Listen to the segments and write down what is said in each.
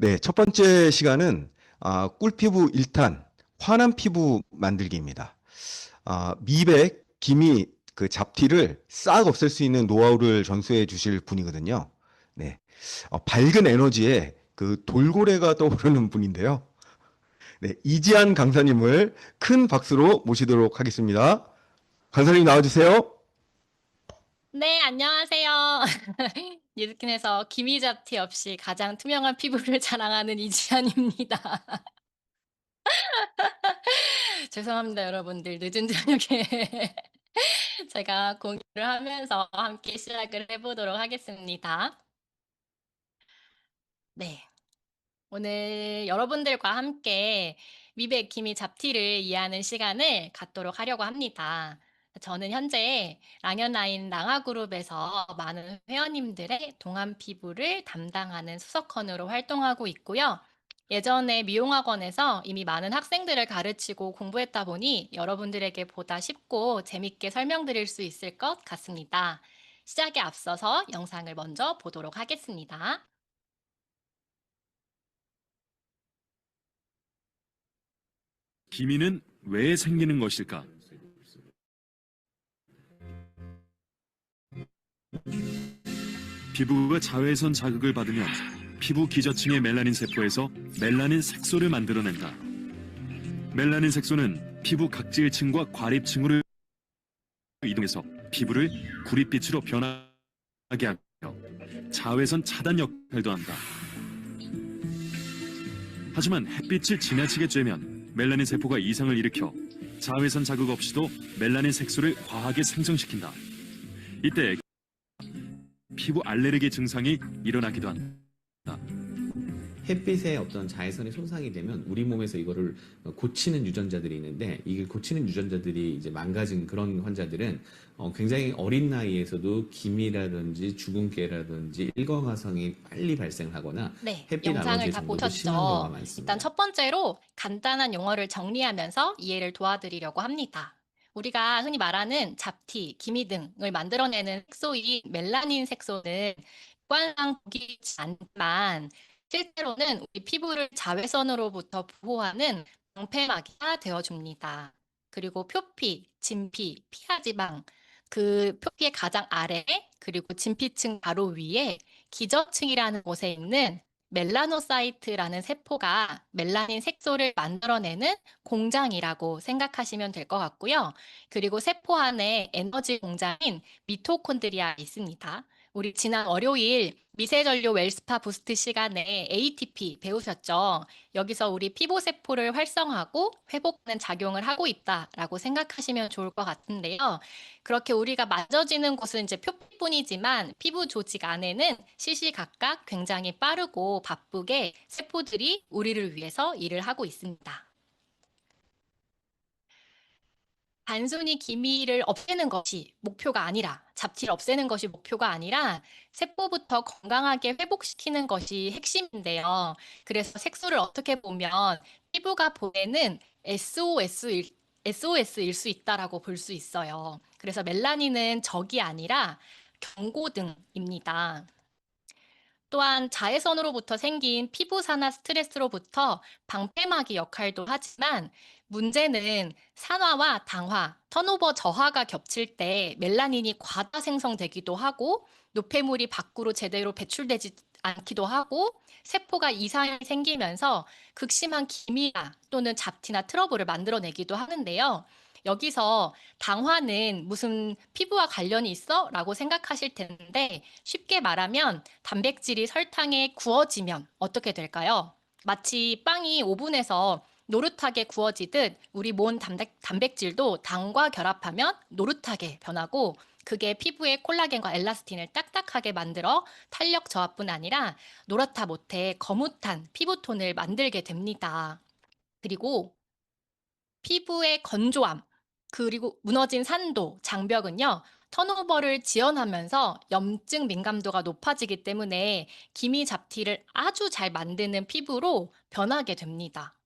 네, 첫 번째 시간은 아, 꿀피부 1탄 환한 피부 만들기입니다. 아, 미백, 기미, 그 잡티를 싹 없앨 수 있는 노하우를 전수해 주실 분이거든요. 네, 어, 밝은 에너지에 그 돌고래가 떠오르는 분인데요. 네, 이지한 강사님을 큰 박수로 모시도록 하겠습니다. 강사님 나와주세요. 네, 안녕하세요. 뉴스킨에서 기미 잡 티 없이 가장 투명한 피부를 자랑하는 이지연입니다. 죄송합니다, 여러분들. 늦은 저녁에 제가 공유를 하면서 함께 시작을 해보도록 하겠습니다. 네. 오늘 여러분들과 함께 미백 기미 잡티를 이해하는 시간을 갖도록 하려고 합니다. 저는 현재 랑연라인 랑아그룹에서 많은 회원님들의 동안 피부를 담당하는 수석헌으로 활동하고 있고요. 예전에 미용학원에서 이미 많은 학생들을 가르치고 공부했다 보니 여러분들에게 보다 쉽고 재밌게 설명드릴 수 있을 것 같습니다. 시작에 앞서서 영상을 먼저 보도록 하겠습니다. 기미는 왜 생기는 것일까? 피부가 자외선 자극을 받으면 피부 기저층의 멜라닌 세포에서 멜라닌 색소를 만들어낸다. 멜라닌 색소는 피부 각질층과 과립층으로 이동해서 피부를 구릿빛으로 변하게 하며 자외선 차단 역할도 한다. 하지만 햇빛을 지나치게 쬐면 멜라닌 세포가 이상을 일으켜 자외선 자극 없이도 멜라닌 색소를 과하게 생성시킨다. 이때 피부 알레르기 증상이 일어나기도 한다. 햇빛의 어떤 자외선의 손상이 되면 우리 몸에서 이거를 고치는 유전자들이 있는데 이게 고치는 유전자들이 이제 망가진 그런 환자들은 어, 굉장히 어린 나이에서도 기미라든지 주근깨라든지 일광화성이 빨리 발생하거나 네, 햇빛 영상을 다 보셨죠? 일단 첫 번째로 간단한 용어를 정리하면서 이해를 도와드리려고 합니다. 우리가 흔히 말하는 잡티, 기미 등을 만들어내는 색소인 멜라닌 색소는 객관상 보이지 않지만 실제로는 우리 피부를 자외선으로부터 보호하는 방패막이가 되어줍니다. 그리고 표피, 진피, 피하지방, 그 표피의 가장 아래 그리고 진피층 바로 위에 기저층이라는 곳에 있는 멜라노사이트라는 세포가 멜라닌 색소를 만들어내는 공장이라고 생각하시면 될 것 같고요. 그리고 세포 안에 에너지 공장인 미토콘드리아 있습니다. 우리 지난 월요일 미세전류 웰스파 부스트 시간에 ATP 배우셨죠? 여기서 우리 피부 세포를 활성하고 회복하는 작용을 하고 있다라고 생각하시면 좋을 것 같은데요. 그렇게 우리가 만져지는 곳은 이제 표피뿐이지만 피부 조직 안에는 시시각각 굉장히 빠르고 바쁘게 세포들이 우리를 위해서 일을 하고 있습니다. 단순히 기미를 없애는 것이 목표가 아니라 잡티를 없애는 것이 목표가 아니라 세포부터 건강하게 회복시키는 것이 핵심인데요. 그래서 색소를 어떻게 보면 피부가 보내는 SOS일, SOS일 수 있다라고 볼 수 있어요. 그래서 멜라닌은 적이 아니라 경고등입니다. 또한 자외선으로부터 생긴 피부산화 스트레스로부터 방패막이 역할도 하지만 문제는 산화와 당화, 턴오버 저하가 겹칠 때 멜라닌이 과다 생성되기도 하고 노폐물이 밖으로 제대로 배출되지 않기도 하고 세포가 이상이 생기면서 극심한 기미나 또는 잡티나 트러블을 만들어내기도 하는데요. 여기서 당화는 무슨 피부와 관련이 있어? 라고 생각하실 텐데 쉽게 말하면 단백질이 설탕에 구워지면 어떻게 될까요? 마치 빵이 오븐에서 노릇하게 구워지듯 우리 몸 단백, 단백 질도 당과 결합하면 노릇하게 변하고 그게 피부의 콜라겐과 엘라스틴을 딱딱하게 만들어 탄력 저하뿐 아니라 노랗다 못해 거뭇한 피부톤을 만들게 됩니다. 그리고 피부의 건조함, 그리고 무너진 산도, 장벽은요, 턴오버를 지연하면서 염증 민감도가 높아지기 때문에 기미 잡티를 아주 잘 만드는 피부로 변하게 됩니다.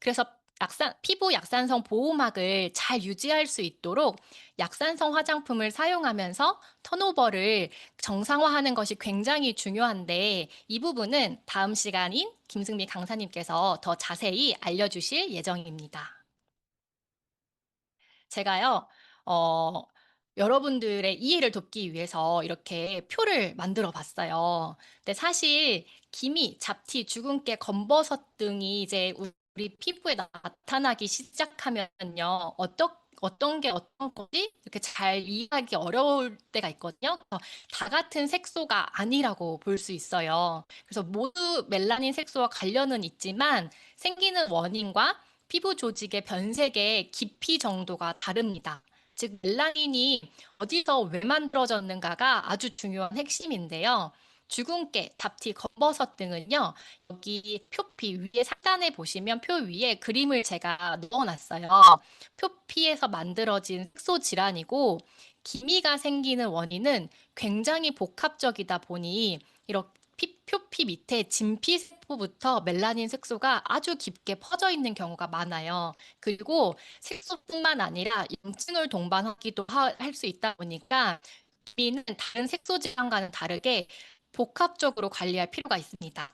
그래서 약산, 피부 약산성 보호막을 잘 유지할 수 있도록 약산성 화장품을 사용하면서 턴오버를 정상화하는 것이 굉장히 중요한데 이 부분은 다음 시간인 김승미 강사님께서 더 자세히 알려주실 예정입니다. 제가요, 어, 여러분들의 이해를 돕기 위해서 이렇게 표를 만들어 봤어요. 근데 사실 기미, 잡티, 주근깨, 검버섯 등이 이제 우리 피부에 나타나기 시작하면요. 어떤 어떤 게 어떤 건지 이렇게 잘 이해하기 어려울 때가 있거든요. 다 같은 색소가 아니라고 볼 수 있어요. 그래서 모두 멜라닌 색소와 관련은 있지만 생기는 원인과 피부 조직의 변색의 깊이 정도가 다릅니다. 즉 멜라닌이 어디서 왜 만들어졌는가가 아주 중요한 핵심인데요. 주근깨, 잡티, 검버섯 등은요. 여기 표피 위에 상단에 보시면 표 위에 그림을 제가 넣어놨어요. 표피에서 만들어진 색소 질환이고 기미가 생기는 원인은 굉장히 복합적이다 보니 이렇게 피- 표피 밑에 진피 세포부터 멜라닌 색소가 아주 깊게 퍼져 있는 경우가 많아요. 그리고 색소뿐만 아니라 염증을 동반하기도 할 수 있다 보니까 기미는 다른 색소 질환과는 다르게 복합적으로 관리할 필요가 있습니다.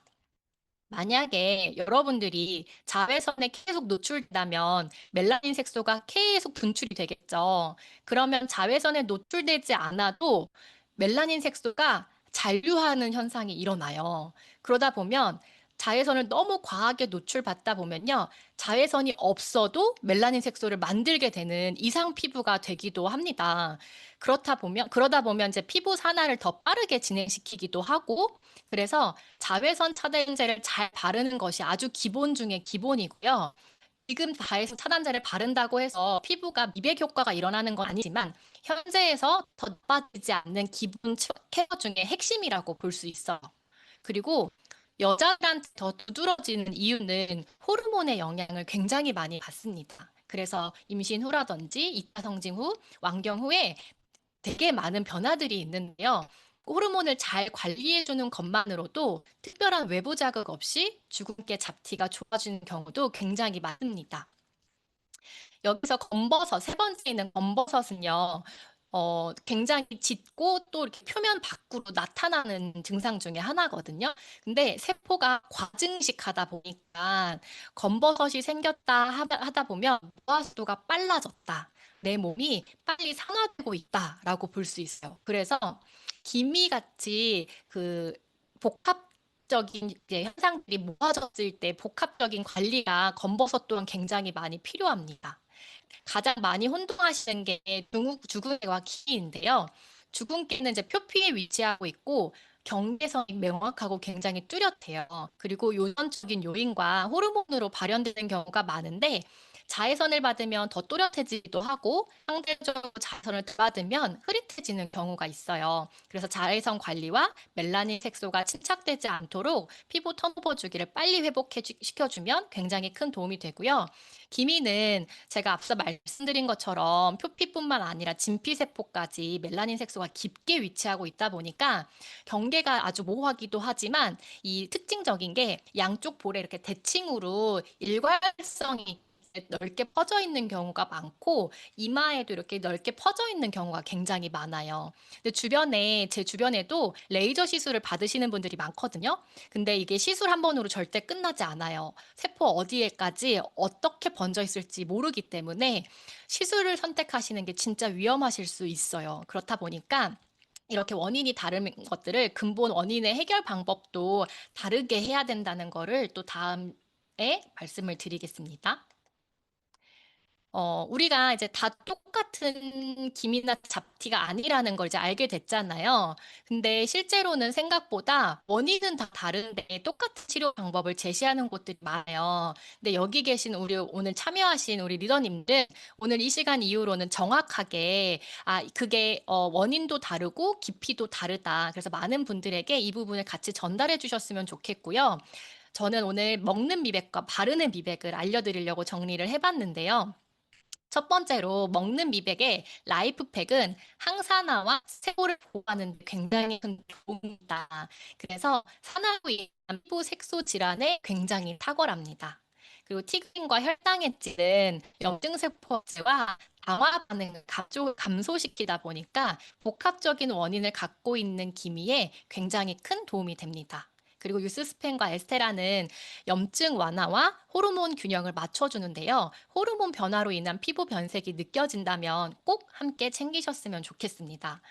만약에 여러분들이 자외선에 계속 노출된다면 멜라닌 색소가 계속 분출이 되겠죠. 그러면 자외선에 노출되지 않아도 멜라닌 색소가 잔류하는 현상이 일어나요. 그러다 보면 자외선을 너무 과하게 노출받다 보면요. 자외선이 없어도 멜라닌 색소를 만들게 되는 이상 피부가 되기도 합니다. 그렇다 보면 그러다 보면 이제 피부 산화를 더 빠르게 진행시키기도 하고 그래서 자외선 차단제를 잘 바르는 것이 아주 기본 중에 기본이고요. 지금 자외선 차단제를 바른다고 해서 피부가 미백 효과가 일어나는 건 아니지만 현재에서 더 나빠지지 않는 기본 케어 중에 핵심이라고 볼 수 있어요. 그리고 여자들한테 더 두드러지는 이유는 호르몬의 영향을 굉장히 많이 받습니다. 그래서 임신 후라든지 이타 성징 후, 왕경 후에 되게 많은 변화들이 있는데요. 호르몬을 잘 관리해주는 것만으로도 특별한 외부 자극 없이 주근깨 잡티가 좋아지는 경우도 굉장히 많습니다. 여기서 검버섯, 세 번째 있는 검버섯은요, 어, 굉장히 짙고 또 이렇게 표면 밖으로 나타나는 증상 중에 하나거든요. 근데 세포가 과증식하다 보니까 검버섯이 생겼다 하다, 보면 노화 속도가 빨라졌다. 내 몸이 빨리 산화되고 있다라고 볼 수 있어요. 그래서 기미 같이 그 복합 적인 이제 현상들이 모아졌을 때 복합적인 관리가 검버섯 또한 굉장히 많이 필요합니다. 가장 많이 혼동하시는 게 주근, 주근깨와 기인데요. 주근깨는 이제 표피에 위치하고 있고 경계성이 명확하고 굉장히 뚜렷해요. 그리고 유전적인 요인과 호르몬으로 발현되는 경우가 많은데 자외선을 받으면 더 또렷해지기도 하고 상대적으로 자외선을 덜 받으면 흐릿해지는 경우가 있어요. 그래서 자외선 관리와 멜라닌 색소가 침착되지 않도록 피부 턴오버 주기를 빨리 회복시켜주면 굉장히 큰 도움이 되고요. 기미는 제가 앞서 말씀드린 것처럼 표피뿐만 아니라 진피세포까지 멜라닌 색소가 깊게 위치하고 있다 보니까 경계가 아주 모호하기도 하지만 이 특징적인 게 양쪽 볼에 이렇게 대칭으로 일괄성이 넓게 퍼져 있는 경우가 많고 이마에도 이렇게 넓게 퍼져 있는 경우가 굉장히 많아요. 근데 주변에 제 주변에도 레이저 시술을 받으시는 분들이 많거든요. 근데 이게 시술 한 번으로 절대 끝나지 않아요. 세포 어디에까지 어떻게 번져 있을지 모르기 때문에 시술을 선택하시는 게 진짜 위험하실 수 있어요. 그렇다 보니까 이렇게 원인이 다른 것들을 근본 원인의 해결 방법도 다르게 해야 된다는 거를 또 다음에 말씀을 드리겠습니다. 어, 우리가 이제 다 똑같은 기미나 잡티가 아니라는 걸 이제 알게 됐잖아요. 근데 실제로는 생각보다 원인은 다 다른데 똑같은 치료 방법을 제시하는 곳들이 많아요. 근데 여기 계신 우리 오늘 참여하신 우리 리더님들 오늘 이 시간 이후로는 정확하게 아, 그게 어, 원인도 다르고 깊이도 다르다. 그래서 많은 분들에게 이 부분을 같이 전달해 주셨으면 좋겠고요. 저는 오늘 먹는 미백과 바르는 미백을 알려드리려고 정리를 해봤는데요. 첫 번째로 먹는 미백의 라이프팩은 항산화와 세포를 보호하는 데 굉장히 큰 도움이 다. 그래서 산화로 인한 피부 색소 질환에 굉장히 탁월합니다. 그리고 티그인과 혈당에 찌든 염증세포와 강화 반응을 감소, 감소시키다 보니까 복합적인 원인을 갖고 있는 기미에 굉장히 큰 도움이 됩니다. 그리고 유스스펜과 에스테라는 염증 완화와 호르몬 균형을 맞춰주는데요. 호르몬 변화로 인한 피부 변색이 느껴진다면 꼭 함께 챙기셨으면 좋겠습니다.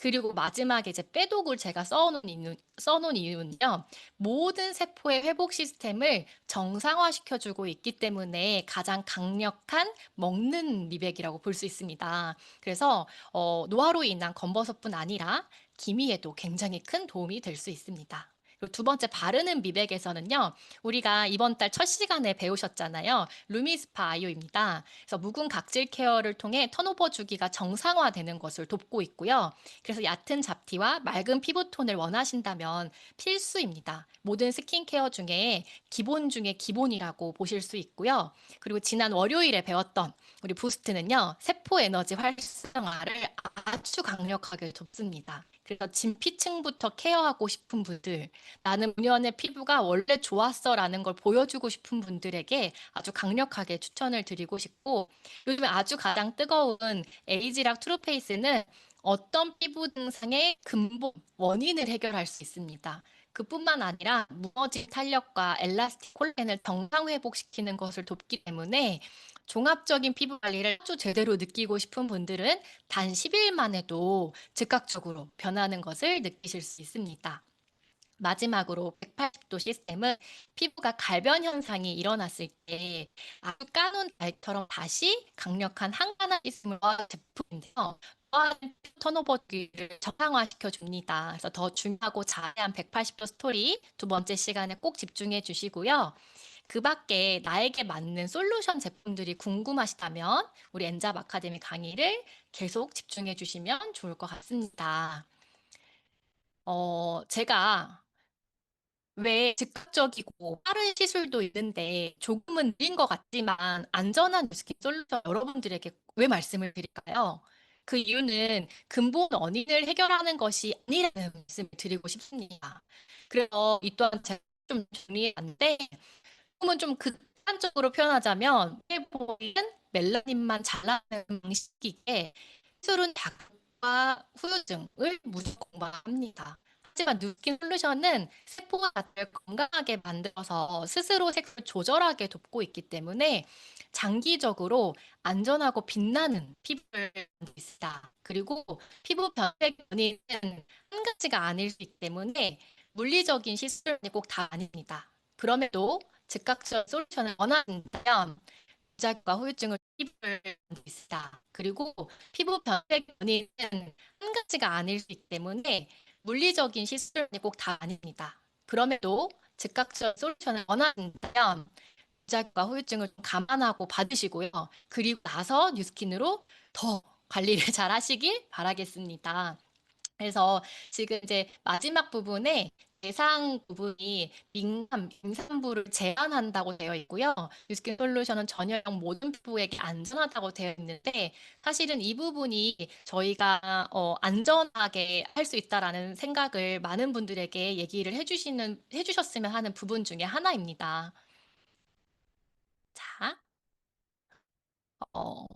그리고 마지막에 이제 빼독을 제가 써놓은 이유, 써놓은 이유는요. 모든 세포의 회복 시스템을 정상화시켜주고 있기 때문에 가장 강력한 먹는 미백이라고 볼 수 있습니다. 그래서 어, 노화로 인한 검버섯뿐 아니라 기미에도 굉장히 큰 도움이 될 수 있습니다. 그리고 두 번째 바르는 미백에서는요. 우리가 이번 달 첫 시간에 배우셨잖아요. 루미스파 아이오입니다. 그래서 묵은 각질 케어를 통해 턴오버 주기가 정상화되는 것을 돕고 있고요. 그래서 얕은 잡티와 맑은 피부톤을 원하신다면 필수입니다. 모든 스킨케어 중에 기본 중에 기본이라고 보실 수 있고요. 그리고 지난 월요일에 배웠던 우리 부스트는요. 세포 에너지 활성화를 아주 강력하게 돕습니다. 그래서 진피층부터 케어하고 싶은 분들, 나는 본연의 피부가 원래 좋았어라는 걸 보여주고 싶은 분들에게 아주 강력하게 추천을 드리고 싶고, 요즘에 아주 가장 뜨거운 에이지락 트루페이스는 어떤 피부 증상의 근본 원인을 해결할 수 있습니다. 그뿐만 아니라 무너진 탄력과 엘라스틱 콜라겐을 정상 회복시키는 것을 돕기 때문에 종합적인 피부 관리를 아주 제대로 느끼고 싶은 분들은 단 10일만 해도 즉각적으로 변하는 것을 느끼실 수 있습니다. 마지막으로 180도 시스템은 피부가 갈변 현상이 일어났을 때 아주 까놓은 달처럼 다시 강력한 항산화 시스템을 넣은 제품인데요. 또한 턴오버기를 정상화시켜 줍니다. 그래서 더 중요하고 자세한 180도 스토리 두 번째 시간에 꼭 집중해 주시고요. 그 밖에 나에게 맞는 솔루션 제품들이 궁금하시다면 우리 엔잡 아카데미 강의를 계속 집중해 주시면 좋을 것 같습니다. 어, 제가 왜 즉각적이고 빠른 시술도 있는데 조금은 느린 것 같지만 안전한 스킨 솔루션 여러분들에게 왜 말씀을 드릴까요? 그 이유는 근본 원인을 해결하는 것이 아니라는 말씀을 드리고 싶습니다. 그래서 이 또한 제가 좀 정리해봤는데 조금은 좀 극단적으로 표현하자면 보이는 멜라닌만 잘나는 방식이기에 시술은 자극과 후유증을 무조건 공부합니다. 하지만 누킨 솔루션은 세포가 를 건강하게 만들어서 스스로 색을 조절하게 돕고 있기 때문에 장기적으로 안전하고 빛나는 피부를 만들고 있습니다. 그리고 피부 변색 원인은 한 가지가 아닐 수 있기 때문에 물리적인 시술이 꼭 다 아닙니다. 그럼에도 즉각적 솔루션을 원한다면 부작용과 후유증을 피부를 만들고 있습니다. 그리고 피부 변색 원인은 한 가지가 아닐 수 있기 때문에 물리적인 시술이 꼭 다 아닙니다. 그럼에도 즉각적 솔루션을 원한다면 부작용과 후유증을 좀 감안하고 받으시고요. 그리고 나서 뉴스킨으로 더 관리를 잘 하시길 바라겠습니다. 그래서 지금 이제 마지막 부분에 대상 부분이 민감, 임산부를 제한한다고 되어 있고요. 뉴스킨 솔루션은 전혀형 모든 피부에게 안전하다고 되어 있는데 사실은 이 부분이 저희가 어, 안전하게 할 수 있다라는 생각을 많은 분들에게 얘기를 해주시는 해주셨으면 하는 부분 중에 하나입니다. 자, 어,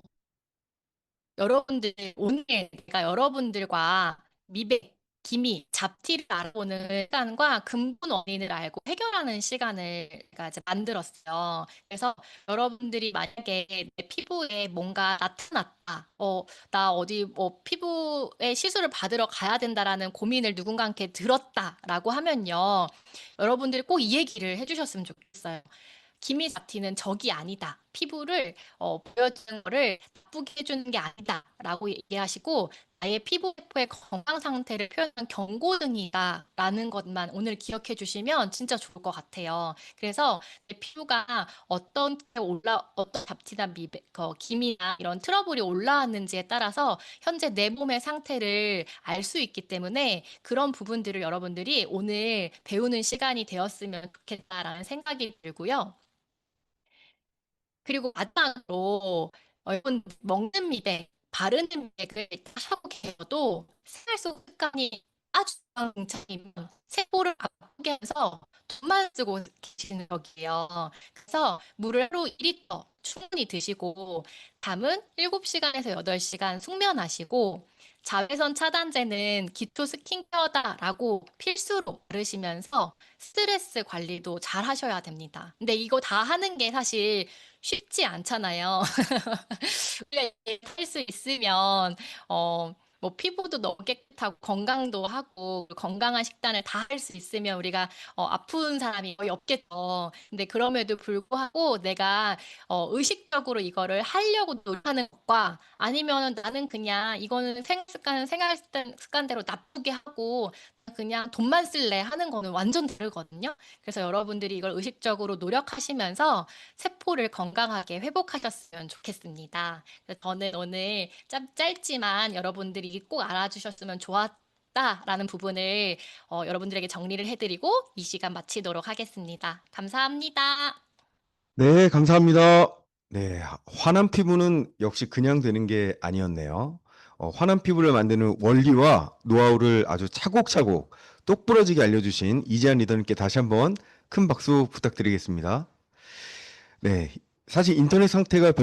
여러분들 오늘 제가 여러분들과 미백 기미, 잡티를 알아보는 시간과 근본 원인을 알고 해결하는 시간을 제가 이제 만들었어요. 그래서 여러분들이 만약에 내 피부에 뭔가 나타났다, 어, 나 어디 뭐 피부에 시술을 받으러 가야 된다라는 고민을 누군가한테 들었다라고 하면요. 여러분들이 꼭 이 얘기를 해주셨으면 좋겠어요. 기미 잡티는 적이 아니다. 피부를 어, 보여주는 거를 나쁘게 해주는 게 아니다라고 얘기하시고 나의 피부 세포의 건강 상태를 표현한 경고등이다라는 것만 오늘 기억해 주시면 진짜 좋을 것 같아요. 그래서 내 피부가 어떤 올라 어떤 잡티나 미백, 어, 기미나 이런 트러블이 올라왔는지에 따라서 현재 내 몸의 상태를 알 수 있기 때문에 그런 부분들을 여러분들이 오늘 배우는 시간이 되었으면 좋겠다라는 생각이 들고요. 그리고 마지막으로 여러분 먹는 미백, 바르는 미백을 하고 계셔도 생활 속 습관이 아주 건강증이면 세포를 아프게 해서 돈만 쓰고 계시는 적이에요. 그래서 물을 하루 2리터 충분히 드시고 잠은 7시간에서 8시간 숙면하시고 자외선 차단제는 기초 스킨케어다라고 필수로 바르시면서 스트레스 관리도 잘 하셔야 됩니다. 근데 이거 다 하는 게 사실 쉽지 않잖아요. 할 수 있으면 어, 뭐 피부도 너무 깨끗하고 건강도 하고 건강한 식단을 다 할 수 있으면 우리가 어, 아픈 사람이 거의 없겠죠. 근데 그럼에도 불구하고 내가 어, 의식적으로 이거를 하려고 노력하는 것과 아니면 나는 그냥 이거는 생활 습관 생활 습관- 습관대로 나쁘게 하고 그냥 돈만 쓸래 하는 거는 완전 다르거든요. 그래서 여러분들이 이걸 의식적으로 노력하시면서 세포를 건강하게 회복하셨으면 좋겠습니다. 그래서 저는 오늘 짧, 짧지만 여러분들이 꼭 알아주셨으면 좋았다라는 부분을 어, 여러분들에게 정리를 해드리고 이 시간 마치도록 하겠습니다. 감사합니다. 네, 감사합니다. 네, 환한 피부는 역시 그냥 되는 게 아니었네요. 어, 환한 피부를 만드는 원리와 노하우를 아주 차곡차곡 똑부러지게 알려주신 이재한 리더님께 다시 한번 큰 박수 부탁드리겠습니다. 네, 사실 인터넷 상태가